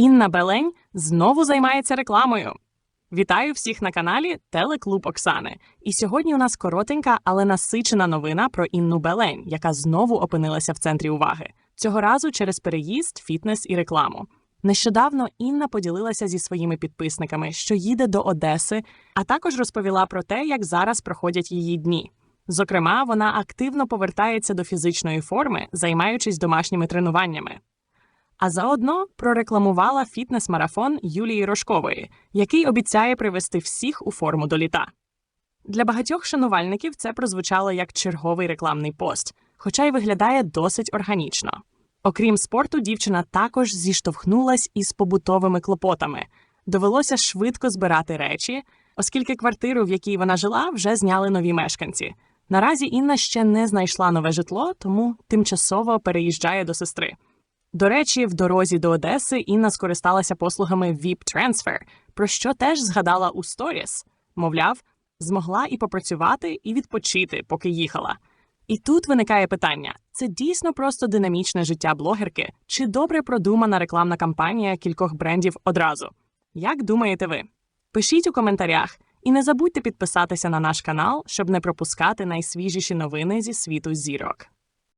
Інна Белень знову займається рекламою. Вітаю всіх на каналі Телеклуб Оксани. І сьогодні у нас коротенька, але насичена новина про Інну Белень, яка знову опинилася в центрі уваги. Цього разу через переїзд, фітнес і рекламу. Нещодавно Інна поділилася зі своїми підписниками, що їде до Одеси, а також розповіла про те, як зараз проходять її дні. Зокрема, вона активно повертається до фізичної форми, займаючись домашніми тренуваннями. А заодно прорекламувала фітнес-марафон Юлії Рожкової, який обіцяє привести всіх у форму до літа. Для багатьох шанувальників це прозвучало як черговий рекламний пост, хоча й виглядає досить органічно. Окрім спорту, дівчина також зіштовхнулась із побутовими клопотами. Довелося швидко збирати речі, оскільки квартиру, в якій вона жила, вже зняли нові мешканці. Наразі Інна ще не знайшла нове житло, тому тимчасово переїжджає до сестри. До речі, в дорозі до Одеси Інна скористалася послугами VIP Transfer, про що теж згадала у сторіс. Мовляв, змогла і попрацювати, і відпочити, поки їхала. І тут виникає питання: це дійсно просто динамічне життя блогерки, чи добре продумана рекламна кампанія кількох брендів одразу? Як думаєте ви? Пишіть у коментарях і не забудьте підписатися на наш канал, щоб не пропускати найсвіжіші новини зі світу зірок.